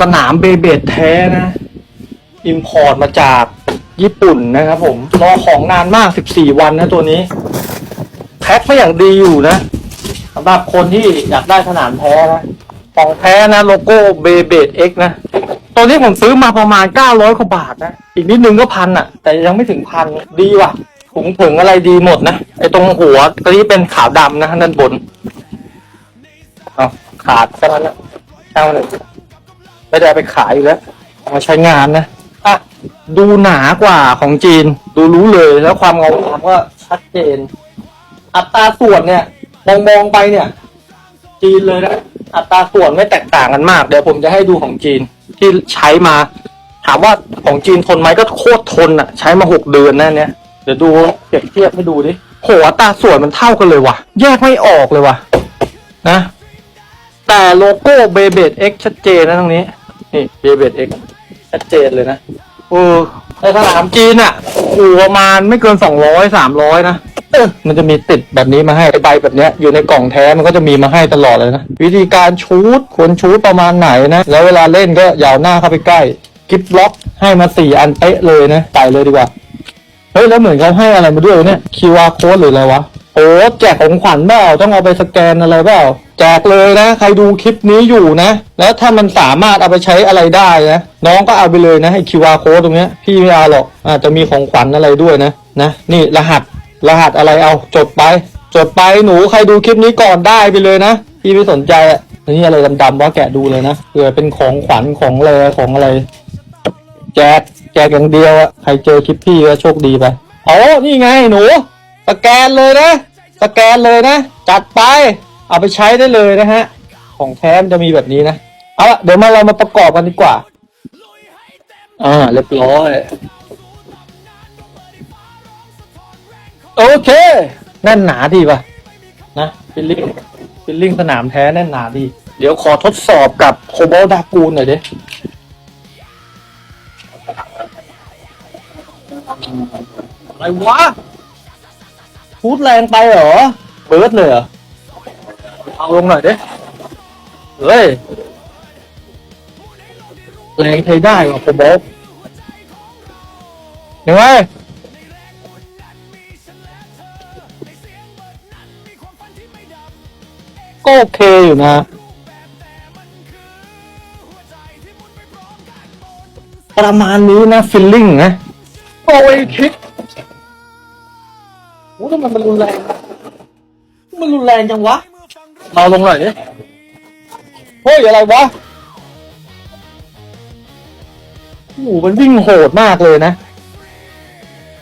สนามเบเบดแท้นะอิมพอร์ตมาจากญี่ปุ่นนะครับผมรอของนานมาก 14 วันนะตัวนี้ แพ็คไม่อย่างดีอยู่นะสำหรับคนที่อยากได้สนามแท้นะของแท้นะโลโก้เบเบดเอ็กนะตัวนี้ผมซื้อมาประมาณ 900กว่าบาทนะ อีกนิดนึงก็พันอะแต่ยังไม่ถึงพันดีว่ะถุงถึงอะไรดีหมดนะไอตรงหัวตัวนี้เป็นขาวดำนะด้านบนเอาขาดแค่นั้นแหละช่าเลย ไม่ได้เอาไปขายอยู่แล้วเอามาใช้งานนะอะดูหนากว่าของจีน ดูรู้เลยแล้วความเงางามก็ชัดเจน อัตราส่วนเนี่ยมองมองๆไปเนี่ย จีนเลยนะอัตราส่วนไม่แตกต่างกันมาก เดี๋ยวผมจะให้ดูของจีนที่ใช้มา ถามว่าของจีนทนไหมก็โคตรทนอะใช้มาหกเดือนนะเนี่ยเดี๋ยวดูเปรียบเทียบให้ดูดิโหอัตราส่วนมันเท่ากันเลยว่ะ แยกไม่ออกเลยว่ะนะ แต่โลโก้เบเบดเอ็กชัดเจนนะตรงนี้ นี่เบเบดเอ็กชัดเจนเลยนะเออในสนามจีนอะอยู่ประมาณไม่เกินสองร้อยสามร้อยนะเออมันจะมีติดแบบนี้มาให้ใบแบบเนี้ย อยู่ในกล่องแท้มันก็จะมีมาให้ตลอดเลยนะ วิธีการชูดควรชูดประมาณไหนนะ แล้วเวลาเล่นก็อย่าเอาหน้าเข้าไปใกล้กิฟล็อกให้มาสี่อันเป๊ะเลยนะใส่เลยดีกว่า เฮ้ย แล้วเหมือนเขาให้อะไรมาด้วยวะเนี่ย QR code หรืออะไรวะโอ้แจกของขวัญเปล่าต้องเอาไปสแกนอะไรเปล่าแจกเลยนะ ใครดูคลิปนี้อยู่นะ แล้วถ้ามันสามารถเอาไปใช้อะไรได้นะน้องก็เอาไปเลยนะไอ้ QR code ตรงเนี้ยพี่ไม่เอาหรอกอาจจะมีของขวัญอะไรด้วยนะนะนี่รหัสรหัสอะไรเอาจดไป จดไปหนูใครดูคลิปนี้ก่อนได้ไปเลยนะ พี่ไม่สนใจอะนี่อะไรดำๆว่าแกะดูเลยนะเผื่อเป็นของขวัญของอะไรของอะไร แจกแจกอย่างเดียวอะใครเจอคลิปพี่ก็โชคดีไปอ๋อนี่ไงหนูสแกนเลยนะ สแกนเลยนะ จัดไป เอาไปใช้ได้เลยนะฮะ ของแท้มันจะมีแบบนี้นะ เอาละเดี๋ยวมาเรามาประกอบกันดีกว่า อ่าเรียบร้อย โอเค แน่นหนาดีป่ะ นะฟิลลิ่งฟิลลิ่งสนามแท้แน่นหนาดี เดี๋ยวขอทดสอบกับโคบอลดากูนหน่อยดิอะไรวะ พูดแรงไปเหรอ เบิร์ดเลยเหรอ เอาลงหน่อยดิ เฮ้ย แรงใช้ได้ว่ะผมบอกยังไงก็โอเคอยู่นะประมาณนี้นะฟิลลิ่งนะโอ้ยคิด โอ้ทำไมมันรุนแรงมันรุนแรงจังวะเอาลงหน่อยดิเฮ้ยอะไรวะโอ้มันวิ่งโหดมากเลยนะ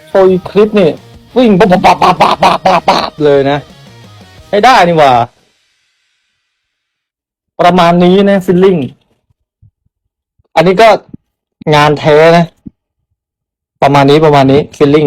โชว์คลิปนี่วิ่งปั๊บปั๊บปั๊บปั๊บปั๊บปั๊บปั๊บเลยนะให้ได้นี่ว่า ประมาณนี้นะฟิลลิ่งอันนี้ก็งานแท้นะ ประมาณนี้ประมาณนี้ฟิลลิ่ง